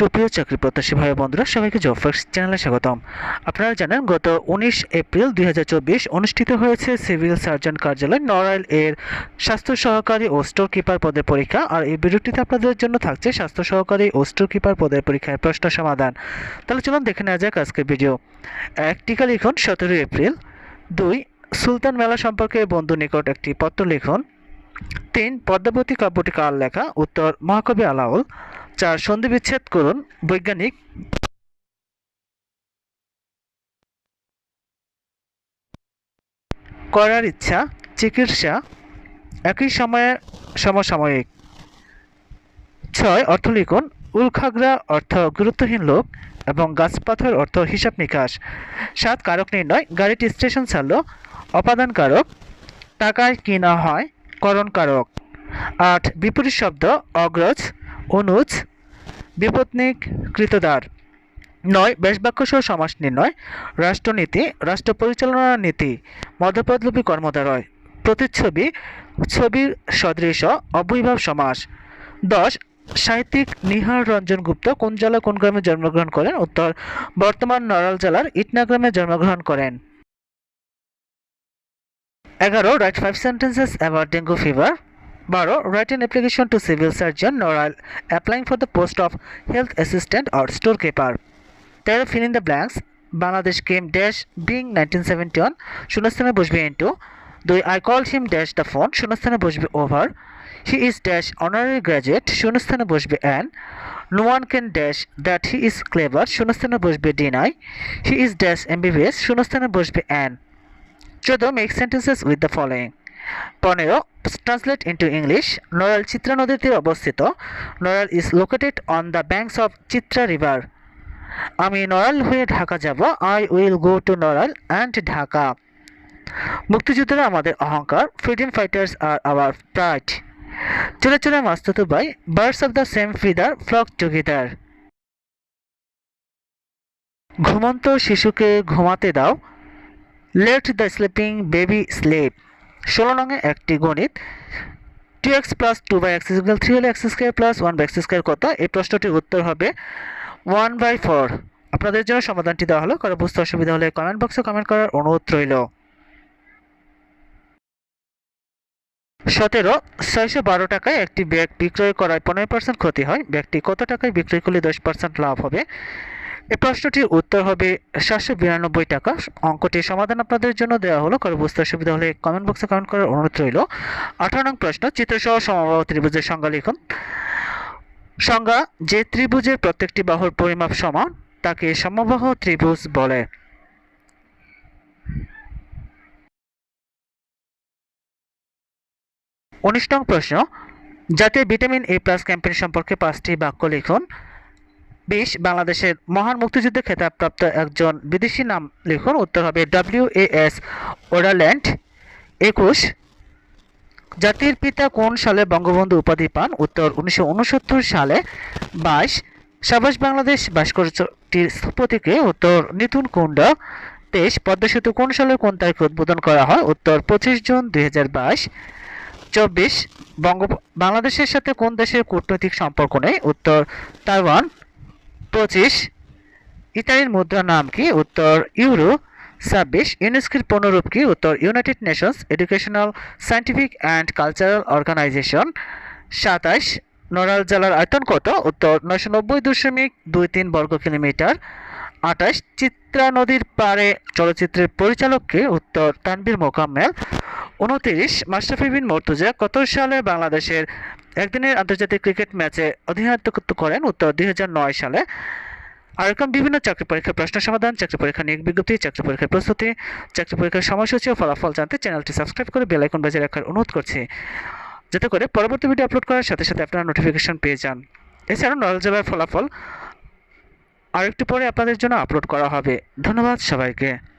সুপ্রিয় চাকরি প্রত্যাশী ভাই বন্ধুরা, সবাইকে জব ফার্স্ট চ্যানেলে স্বাগতম। আপনারা জানেন, গত উনিশ এপ্রিল দুই হাজার চব্বিশ অনুষ্ঠিত হয়েছে সিভিল সার্জন কার্যালয় নড়াইল এর স্বাস্থ্য সহকারী ও স্টোর কিপার পদের পরীক্ষা। আর এই ভিডিওটিতে আপনাদের জন্য থাকছে স্বাস্থ্য সহকারী ও স্টোর কিপার পদের পরীক্ষার প্রশ্ন সমাধান। তাহলে চলুন দেখে নেওয়া যাক আজকের ভিডিও। এক টিকা লিখুন, সতেরোই এপ্রিল। দুই, সুলতান মেলা সম্পর্কে বন্ধু নিকট একটি পত্র লিখুন। তিন, পদ্মাবতী কাব্যটি কার লেখা? উত্তর, মহাকবি আলাউল। চার সন্ধি বিচ্ছেদ করুন, বৈজ্ঞানিক। করার ইচ্ছা, চিকিৎসা, একই সময়ে সমসাময়িক। ছয়, অর্থ লিখুন। উল্খাগড়া অর্থ গুরুত্বহীন লোক এবং গাছপাথর অর্থ হিসাব নিকাশ। সাত, কারক নির্ণয়। গাড়িটি স্টেশন ছাড়লো। অপাদান কারক। টাকায় কিনা হয়, করণ কারক। আট, বিপরীত শব্দ, অগ্রজ। অনুজ, বিপত্নিক কৃতদার। নয় বেশবাক্য সহ সমাস নির্ণয়। রাষ্ট্রনীতি রাষ্ট্র পরিচালনা নীতি মধ্যপদলোপী কর্মদ্বারয় প্রতিচ্ছবি, ছবির সদৃশ, অবৈভাব সমাস। দশ, সাহিত্যিক নিহার রঞ্জন গুপ্ত কোন জেলা, কোন গ্রামে জন্মগ্রহণ করেন? উত্তর, বর্তমান নড়াল জেলার ইটনা গ্রামে জন্মগ্রহণ করেন। এগারো, write five sentences about dengue fever. বারো write an application to civil surgeon Narail applying for the post of health assistant or store keeper তেরো fill in the blanks Bangladesh came dash being nineteen seventy one শূন্যস্থানে বসবে into দুই I call him dash the phone শূন্যস্থানে বসবে over he is dash honorary graduate শূন্যস্থানে বসবে an no one can dash that he is clever শূন্যস্থানে বসবে deny he is dash MBBS শূন্যস্থানে বসবে অ্যান চোদ্দ make sentences with the following পনেরো translate into English Narail Chitra নদীর তীরে অবস্থিত। Narail is located on the banks of Chitra river আমি নড়াল হয়ে ঢাকা যাব। I will go to Narail and Dhaka. মুক্তিযুদ্ধরা আমাদের অহংকার freedom fighters are our pride চলে চলে মাস্তুতু by birds of the same feather flock together ঘুমন্ত শিশুকে ঘুমাতে দাও। Let the sleeping baby sleep ষোলো নঙে একটি গণিত। Two x plus two by x equal three হলে x square plus one by x square কত? এই প্রশ্নটির উত্তর হবে ওয়ান বাই ফোর আপনাদের জন্য সমাধানটি দেওয়া হলো। কারও বুঝতে অসুবিধা হলে কমেন্ট বক্সে কমেন্ট করার অনুরোধ রইল। সতেরো, ছয়শো বারো টাকায় একটি ব্যাগ বিক্রয় করায় পনেরো পার্সেন্ট ক্ষতি হয়। ব্যাগটি কত টাকায় বিক্রয় করলে দশ পার্সেন্ট লাভ হবে? এই প্রশ্নটির উত্তর হবে সাতশো বিরানব্বই টাকা। অঙ্কটির সমাধান আপনাদের জন্য দেওয়া হলো। কারও বুঝতে অসুবিধা হলে কমেন্ট বক্সে কমেন্ট করার অনুরোধ রইল। আঠারো নং প্রশ্ন, চিত্রসহ সমবাহ ত্রিভুজের সংজ্ঞা লিখুন। সংজ্ঞা, যে ত্রিভুজের প্রত্যেকটি বাহুর পরিমাপ সমান, তাকে সমবাহ ত্রিভুজ বলে। উনিশ নং প্রশ্ন, জাতীয় ভিটামিন এ প্লাস ক্যাম্পেইন সম্পর্কে পাঁচটি বাক্য লিখুন। বিশ, বাংলাদেশের মহান মুক্তিযুদ্ধে খেতাবপ্রাপ্ত একজন বিদেশি নাম লিখুন। উত্তর হবে ডাব্লিউ এ এস ওরাল্যান্ড একুশ। জাতির পিতা কোন সালে বঙ্গবন্ধু উপাধি পান? উত্তর, উনিশশো উনসত্তর সালে। বাইশ সাবাস বাংলাদেশ ভাস্কর্যটির স্থপতিকে। উত্তর, নিতুন কুণ্ড। তেইশ, পদ্মা কোন সালে কোন তারিখে উদ্বোধন করা হয়? উত্তর, পঁচিশ জুন দুই চব্বিশ, বঙ্গ, বাংলাদেশের সাথে কোন দেশের কূটনৈতিক সম্পর্ক নেই? উত্তর, তাইওয়ান। পঁচিশ। ইতালির মুদ্রার নাম কি? উত্তর ইউরো। ছাব্বিশ। ইউনেস্কোর পূর্ণরূপ কি? উত্তর United Nations Educational Scientific and Cultural Organization. সাতাশ নড়াল জেলার আয়তন কত? উত্তর নয়শো নব্বই দশমিক দুই তিন বর্গ কিলোমিটার। আঠাশ চিত্রা নদীর পাড়ে চলচ্চিত্রের পরিচালককে উত্তর তানবীর মোকাম্মেল। উনতিরিশ। মাশরাফি বিন মর্তুজা কত সালে বাংলাদেশের একদিনের আন্তর্জাতিক ক্রিকেট ম্যাচে অধিনায়কত্ব করেন উত্তর দুই হাজার নয় সালে। আর এরকম বিভিন্ন চাকরি পরীক্ষার প্রশ্ন সমাধান, চাকরি পরীক্ষা নিয়োগ বিজ্ঞপ্তি, চাকরি পরীক্ষার প্রস্তুতি, চাকরি পরীক্ষার সময়সূচি ও ফলাফল জানতে চ্যানেলটি সাবস্ক্রাইব করে বেল আইকন বাজিয়ে রাখার অনুরোধ করছি। যাতে করে পরবর্তী ভিডিও আপলোড করার সাথে সাথে আপনারা নোটিফিকেশন পেয়ে যান। এছাড়াও নড়াইল জেলার ফলাফল আরেকটু পরে আপনাদের জন্য আপলোড করা হবে। ধন্যবাদ সবাইকে।